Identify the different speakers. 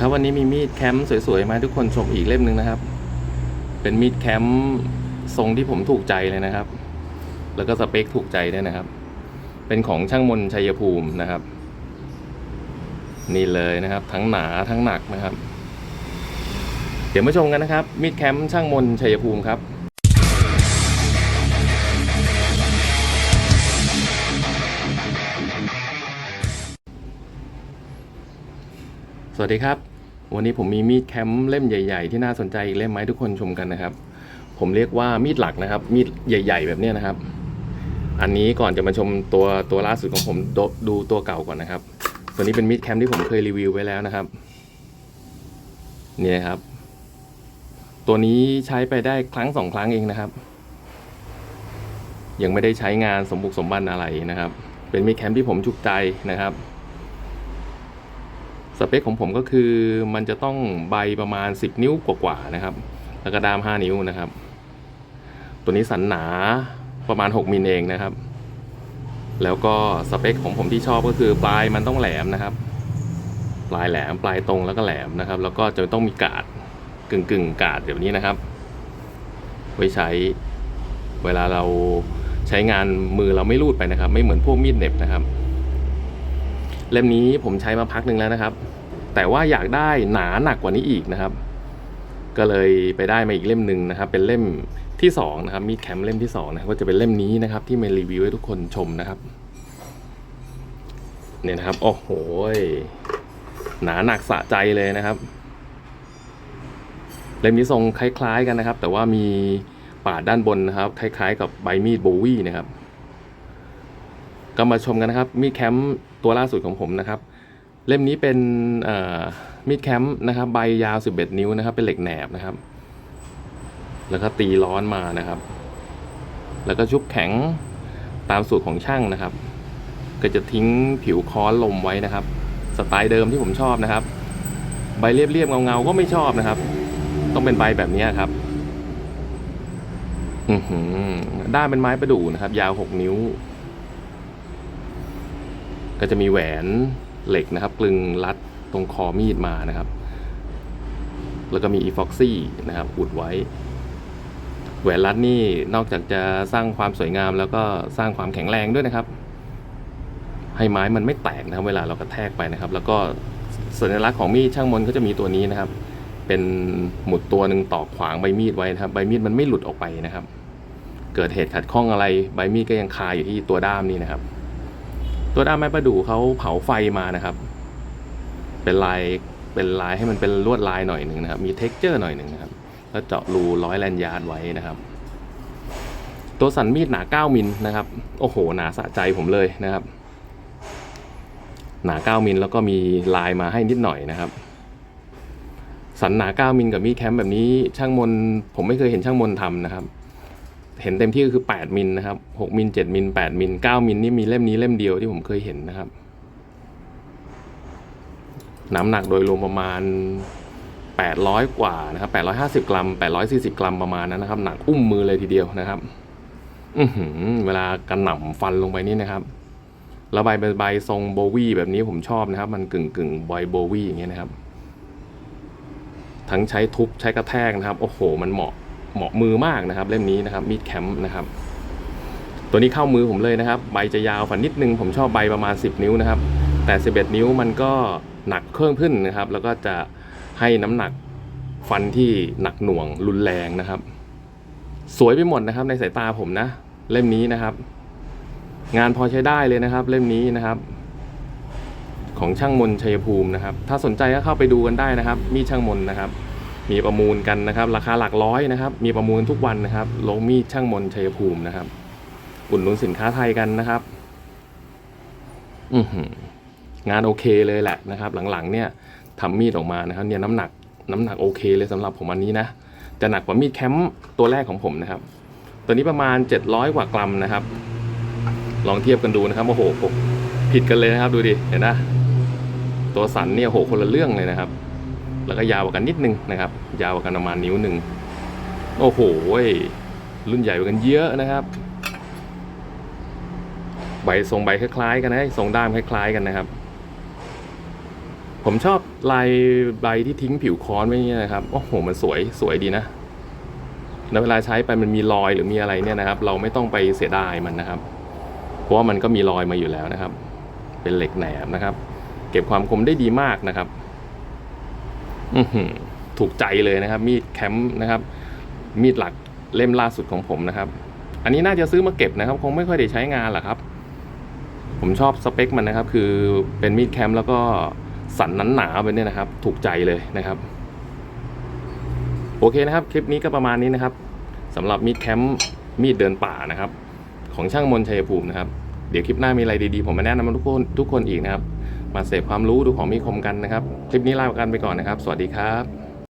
Speaker 1: ครับวันนี้มีมีดแคมป์สวยๆมาทุกคนชมอีกเล่มหนึ่งนะครับ เป็นมีดแคมป์ทรงที่ผมถูกใจเลยนะครับ แล้วก็สเปคถูกใจด้วยนะครับ เป็นของช่างมนชัยภูมินะครับ นี่เลยนะครับ ทั้งหนาทั้งหนักนะครับ เดี๋ยวมาชมกันนะครับมีดแคมป์ช่างมนชัยภูมิครับ สวัสดีครับ วันนี้ผมมีมีดแคมป์เล่มใหญ่ ๆ ที่น่าสนใจอีกเล่มไหมทุกคนชมกันนะครับ ผมเรียกว่ามีดหลักนะครับ มีดใหญ่ ๆ แบบนี้นะครับ อันนี้ก่อนจะมาชมตัวตัวล่าสุดของผมดดูตัวเก่าก่อนนะครับ ตัวนี้เป็นมีดแคมป์ที่ผมเคยรีวิวไว้แล้วนะครับนี่นะครับ ตัวนี้ใช้ไปได้ครั้งสองครั้งเองนะครับ ยังไม่ได้ใช้งานสมบุกสมบันอะไรนะครับ เป็นมีดแคมป์ที่ผมถูกใจนะครับ สเปคของผมก็คือมันจะต้องใบประมาณ 10 นิ้วกว่าๆนะครับ แล้วก็ดาม 5 นิ้วนะครับ ตัวนี้สันหนาประมาณ 6มิลเองนะครับ แล้วก็สเปคของผมที่ชอบก็คือปลายมันต้องแหลมนะครับ ปลายแหลมปลายตรงแล้วก็แหลมนะครับ แล้วก็จะต้องมีกาดกึ่งกึ่งๆกาดแบบนี้นะครับ ไว้ใช้เวลาเราใช้งานมือเราไม่รูดไปนะครับ ไม่เหมือนพวกมีดเน็บนะครับ เล่มนี้ผมใช้มาพักหนึ่งแล้วนะครับ แต่ว่าอยากได้หนาหนักกว่านี้อีกนะครับ ก็เลยไปได้มาอีกเล่มหนึ่งนะครับ เป็นเล่มที่สองนะครับมีแคมเล่มที่สองนะครับก็จะเป็นเล่มนี้นะครับ ที่มารีวิวให้ทุกคนชมนะครับ เนี่ยนะครับโอ้โหหนาหนักสะใจเลยนะครับ เล่มนี้ทรงคล้ายๆกันนะครับ แต่ว่ามีปาดด้านบนนะครับ คล้ายๆ กับใบมีดโบวี่นะครับ ก็มาชมกันนะครับ มีแคมป์ ตัวล่าสุดของผมนะครับ เล่มนี้เป็นมีดแคมป์นะครับใบยาว 11 นิ้วนะครับ เป็นเหล็กแหนบนะครับ แล้วก็ตีร้อนมานะครับ แล้วก็ชุบแข็งตามสูตรของช่างนะครับ ก็จะทิ้งผิวค้อนลมไว้นะครับ สไตล์เดิมที่ผมชอบนะครับ ใบเรียบๆเงาๆก็ไม่ชอบนะครับ ต้องเป็นใบแบบนี้ครับอือหือด้ามเป็นไม้ประดู่นะครับ ยาว 6 นิ้ว ก็จะมีแหวนเหล็กนะครับกลึงรัดตรงคอมีดมานะครับ แล้วก็มีอีฟ็อกซี่นะครับอุดไว้ แหวนรัดนี่นอกจากจะสร้างความสวยงาม แล้วก็สร้างความแข็งแรงด้วยนะครับ ให้ไม้มันไม่แตกนะครับเวลาเรากระแทกไปนะครับ แล้วก็สัญลักษณ์ของมีดช่างมนก็จะมีตัวนี้นะครับ เป็นหมุดตัวหนึ่งต่อขวางใบมีดไว้นะครับ ใบมีดมันไม่หลุดออกไปนะครับ เกิดเหตุขัดข้องอะไร ใบมีดก็ยังคาอยู่ที่ตัวด้ามนี่นะครับ ตัวด้ามไม้ประดู่เขาเผาไฟมานะครับ เป็นลายเป็นลายให้มันเป็นลวดลายหน่อยหนึ่งนะครับ มีเท็กเจอร์หน่อยหนึ่งนะครับ แล้วเจาะรูร้อยแลนยาร์ดไว้นะครับ ตัวสันมีดหนา 9 มิลนะครับ โอ้โห หนาสะใจผมเลยนะครับ หนา 9 มิลแล้วก็มีลายมาให้นิดหน่อยนะครับสันหนา 9 มิลกับมีดแคมป์แบบนี้ช่างมนผมไม่เคยเห็นช่างมนทำนะครับ เห็นเต็มที่ก็คือ 8 มิลนะครับ6มิล7มิล8มิล9มิลนี่มีเล่มนี้เล่มเดียวที่ผมเคยเห็นนะครับน้ำหนักโดยรวมประมาณ 800 กว่านะครับ 850 กรัม 840 กรัมประมาณนั้นนะครับ หนักอุ้มมือเลยทีเดียวนะครับอืเวลากระหน่ำฟันลงไปนี่นะครับแล้วใบเป็นใบทรงโบวี่แบบนี้ผมชอบนะครับ มันกึ่งกึ่งๆใบโบวี่อย่างเงี้ยนะครับ ทั้งใช้ทุบใช้กระแทกนะครับ โอ้โห มันเหมาะ เหมาะมือมากนะครับ เล่มนี้นะครับมีดแคมป์นะครับ ตัวนี้เข้ามือผมเลยนะครับ ใบจะยาวฝันนิดนึงผมชอบใบประมาณ 10 นิ้วนะครับ แต่ 11 นิ้วมันก็หนักเครื่องขึ้นนะครับ แล้วก็จะให้น้ำหนักฟันที่หนักหน่วงรุนแรงนะครับ สวยไปหมดนะครับ ในสายตาผมนะ เล่มนี้นะครับ งานพอใช้ได้เลยนะครับ เล่มนี้นะครับ ของช่างมนชัยภูมินะครับ ถ้าสนใจก็เข้าไปดูกันได้นะครับ มีดช่างมนนะครับ มีประมูลกันนะครับ ราคาหลักร้อยนะครับ มีประมูลทุกวันนะครับโลมีช่างมนชัยภูมินะครับ อุดหนุนสินค้าไทยกันนะครับ อืงานโอเคเลยแหละนะครับ หลังๆ เนี่ยทำมีดออกมานะครับ เนี่ยน้ำหนักน้ำหนักโอเคเลยสำหรับผมอันนี้นะจะหนักกว่ามีดแคมป์ตัวแรกของผมนะครับ ตัวนี้ประมาณ 700 กว่ากรัมนะครับ ลองเทียบกันดูนะครับโอ้โหผิดกันเลยนะครับ ดูดิเห็นนะตัวสันเนี่ยโหคนละเรื่องเลยนะครับ แล้วก็ยาวกว่ากันนิดนึงนะครับ ยาวกว่ากันประมาณนิ้วหนึ่งโอ้โหรุ่นใหญ่กว่ากันเยอะนะครับ ใบทรงใบคล้ายๆ กันนะทรงด้ามคล้ายๆกันนะครับ ผมชอบลายใบที่ทิ้งผิวค้อนไว้นี่นะครับโอ้โหมันสวยสวยดีนะแล้วเวลาใช้ไปมันมีรอยหรือมีอะไรเนี่ยนะครับ เราไม่ต้องไปเสียดายมันนะครับ เพราะว่ามันก็มีรอยมาอยู่แล้วนะครับ เป็นเหล็กแหนมนะครับ เก็บความคมได้ดีมากนะครับ ถูกใจเลยนะครับ มีดแคมป์นะครับ มีดหลักเล่มล่าสุดของผมนะครับ อันนี้น่าจะซื้อมาเก็บนะครับ คงไม่ค่อยได้ใช้งานหรอกครับ ผมชอบสเปคมันนะครับ คือเป็นมีดแคมป์แล้วก็สันนั้นหนาๆไปเนี่ยนะครับ ถูกใจเลยนะครับ โอเคนะครับ คลิปนี้ก็ประมาณนี้นะครับสำหรับมีดแคมป์มีดเดินป่านะครับ ของช่างมนชัยภูมินะครับ เดี๋ยวคลิปหน้ามีอะไรดีๆ ผมมาแนะนำทุกคนทุกคนอีกนะครับ มาเสพความรู้ดูของมีคมกันนะครับ คลิปนี้ลากันไปก่อนนะครับ สวัสดีครับ